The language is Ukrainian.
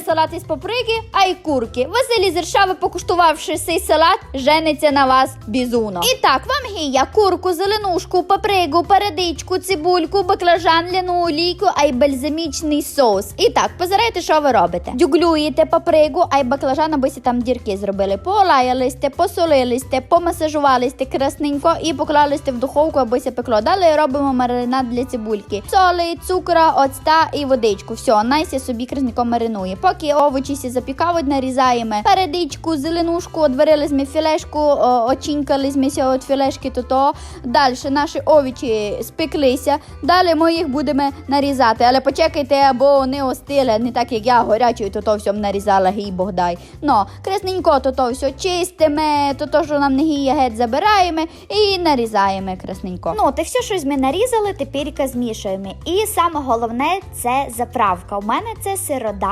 салат із паприки, а й курки. Василій Зершави, покуштувавши цей салат, жениться на вас бізуно. І так, вам гія курку, зеленушку, паприку, передичку, цибульку, баклажан, ляну олійку, а й бальзамічний соус. І так, позирайте, що ви робите. Дюглюєте паприку, а й баклажан, аби сі там дірки зробили. Полаялисте, посолилисте, помасажувалисте красненько і поклали в духовку, аби се пекло. Далі робимо маринад для цибульки. Соли, цукра, оцта і водичку. Все, найся собі красненько маринує. Поки овочі сі запікають, нарізаємо передичку, зеленушку, одварили ми філешку, очінкали ми від філешки, то то. Далі наші овочі спеклися. Далі ми їх будемо нарізати. Але почекайте, або вони остили, не так як я горячою, то то все нарізала гій Богдай. Ну, красненько, то то все чистимо, то то, що нам не гіє геть забираємо і нарізаємо красненько. Ну, ти все щось ми нарізали, тепер змішуємо. І саме головне це заправка. У мене це сирода